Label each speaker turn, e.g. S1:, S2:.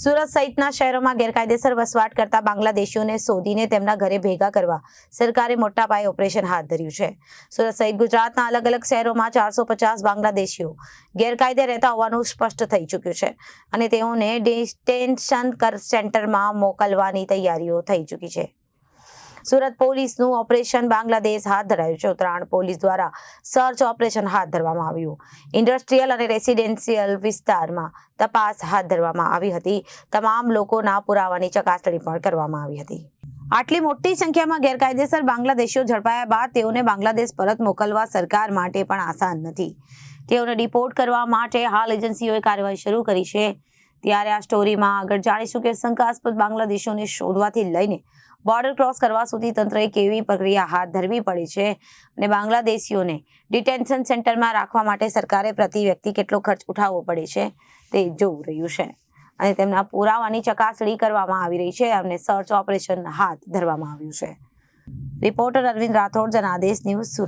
S1: સુરત સહિતના શહેરોમાં ગેરકાયદેસર વસવાટ કરતા બાંગ્લાદેશીઓને શોધીને તેમના ઘરે ભેગા કરવા સરકારે મોટા પાયે ઓપરેશન હાથ ધર્યું છે. સુરત સહિત ગુજરાતના અલગ અલગ શહેરોમાં ચારસો પચાસ બાંગ્લાદેશીઓ ગેરકાયદે રહેતા હોવાનું સ્પષ્ટ થઈ ચૂક્યું છે અને તેઓને ડિટેન્શન સેન્ટરમાં મોકલવાની તૈયારીઓ થઈ ચૂકી છે. સુરત પોલીસનું ઓપરેશન બાંગ્લાદેશ હાથ ધરાયું છે. ઉત્તરાયણ પોલીસ દ્વારા સર્ચ ઓપરેશન હાથ ધરવામાં આવ્યું. ઇન્ડસ્ટ્રીયલ અને રેસિડેન્શિયલ વિસ્તારમાં તપાસ હાથ ધરવામાં આવી હતી. તમામ લોકોના પુરાવાની ચકાસણી પણ કરવામાં આવી હતી. આટલી મોટી સંખ્યામાં ગેરકાયદેસર બાંગ્લાદેશીઓ ઝડપાયા બાદ તેઓને બાંગ્લાદેશ પરત મોકલવા સરકાર માટે પણ આસાન નથી. તેઓને ડિપોર્ટ કરવા માટે હાલ એજન્સીઓએ કાર્યવાહી શરૂ કરી છે. ત્યારે આ સ્ટોરીમાં આગળ જાણીશું કે શંકાસ્પદ બાંગ્લાદેશીઓને શોધવાથી લઈને બોર્ડર ક્રોસ કરવા સુધી તંત્રએ કેવી પ્રક્રિયા હાથ ધરવી પડી છે અને બાંગ્લાદેશીઓને ડિટેન્શન સેન્ટરમાં રાખવા માટે સરકારે પ્રતિ વ્યક્તિ કેટલો ખર્ચ ઉઠાવવો પડે છે તે જોવું રહ્યું છે. અને તેમના પુરાવાની ચકાસણી કરવામાં આવી રહી છે અને સર્ચ ઓપરેશન હાથ ધરવામાં આવ્યું છે. Reporter Arvind Rathod Janadesh news Surat.